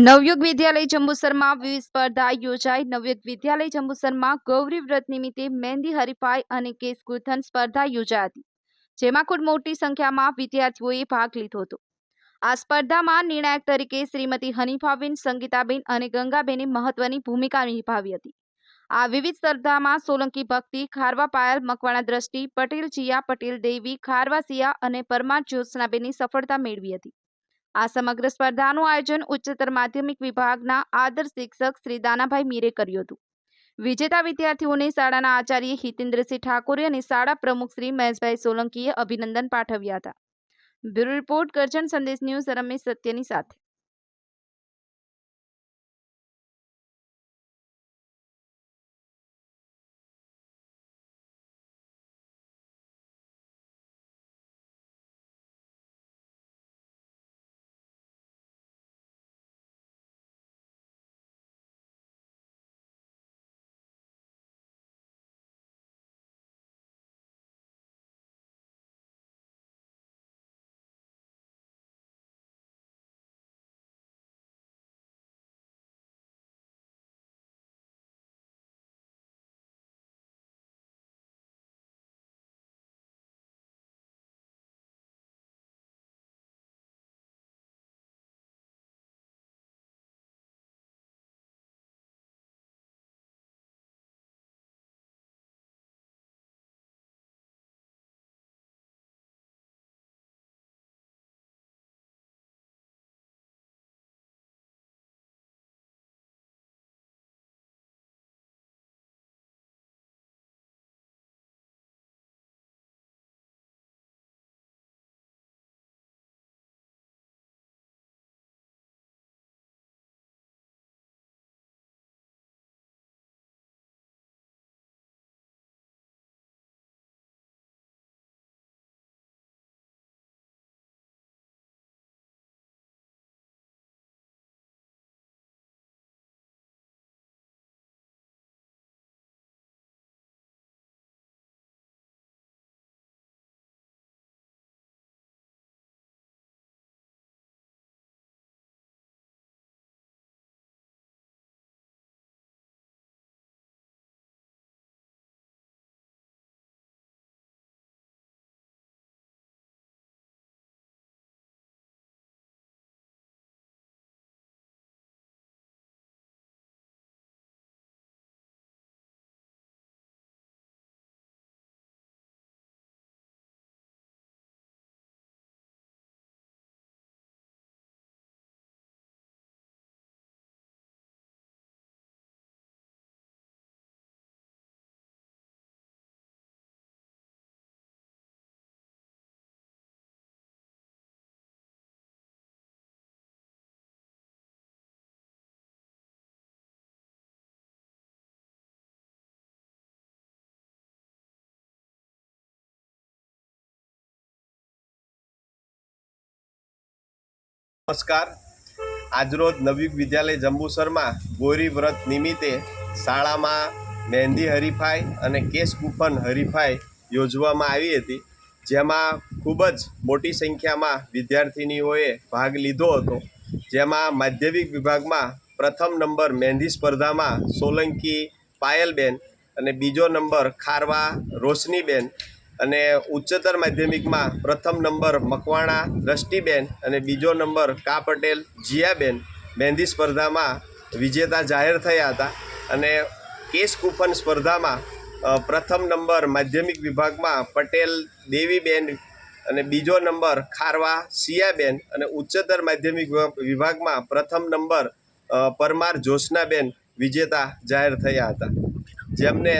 નવયુગ વિદ્યાલય જંબુસરમાં વિવિધ સ્પર્ધા યોજાઈ. નવયુગ વિદ્યાલય જંબુસરમાં ગૌરી વ્રત નિમિત્તે મહેંદી, હરીફાઈ અને કેસ ગુથન સ્પર્ધા યોજાઈ. હતી જેમાં ખૂબ મોટી સંખ્યામાં વિદ્યાર્થીઓએ ભાગ લીધો હતો. આ સ્પર્ધામાં નિર્ણાયક તરીકે શ્રીમતી હનીફાબેન, સંગીતાબેન અને ગંગાબેને મહત્વની ભૂમિકા નિભાવી હતી. આ વિવિધ સ્પર્ધામાં સોલંકી ભક્તિ, ખારવા પાયલ, મકવાણા દ્રષ્ટિ, પટેલ જીયા, પટેલ દેવી, ખારવા સિયા અને પરમાર જ્યોત્સનાબેની સફળતા મેળવી હતી. આ સમગ્ર સ્પર્ધાનું આયોજન ઉચ્ચતર માધ્યમિક વિભાગના આદર શિક્ષક શ્રી દાનાભાઈ મીરે કર્યું હતું. વિજેતા વિદ્યાર્થીઓને શાળાના આચાર્ય હિતેન્દ્રસિંહ ઠાકોરે અને શાળા પ્રમુખ શ્રી મહેશભાઈ સોલંકીએ અભિનંદન પાઠવ્યા હતા. બ્યુરો રિપોર્ટ કરજણ સંદેશ ન્યૂઝ રમેશ સત્યની સાથે. નમસ્કાર. આજરોજ નવયુગ વિદ્યાલય જંબુસરમાં ગોરી વ્રત નિમિત્તે શાળામાં મહેંદી હરીફાઈ અને કેશ ગુફન હરીફાઈ યોજવામાં આવી હતી. જેમાં ખૂબ જ મોટી સંખ્યામાં વિદ્યાર્થિનીઓએ ભાગ લીધો હતો. જેમાં માધ્યમિક વિભાગમાં પ્રથમ નંબર મહેંદી સ્પર્ધામાં સોલંકી પાયલબેન અને બીજો નંબર ખારવા રોશનીબેન અને ઉચ્ચતર માધ્યમિકમાં પ્રથમ નંબર મકવાણા, દ્રષ્ટિબેન અને બીજો નંબર કા પટેલ, જીયાબેન મહેંદી સ્પર્ધામાં વિજેતા જાહેર થયા હતા. અને કેસ કૂપન સ્પર્ધામાં પ્રથમ નંબર માધ્યમિક વિભાગમાં પટેલ, દેવીબેન અને બીજો નંબર ખારવા, સિયાબેન અને ઉચ્ચતર માધ્યમિક વિભાગમાં પ્રથમ નંબર પરમાર જોશનાબેન વિજેતા જાહેર થયા હતા. જેમને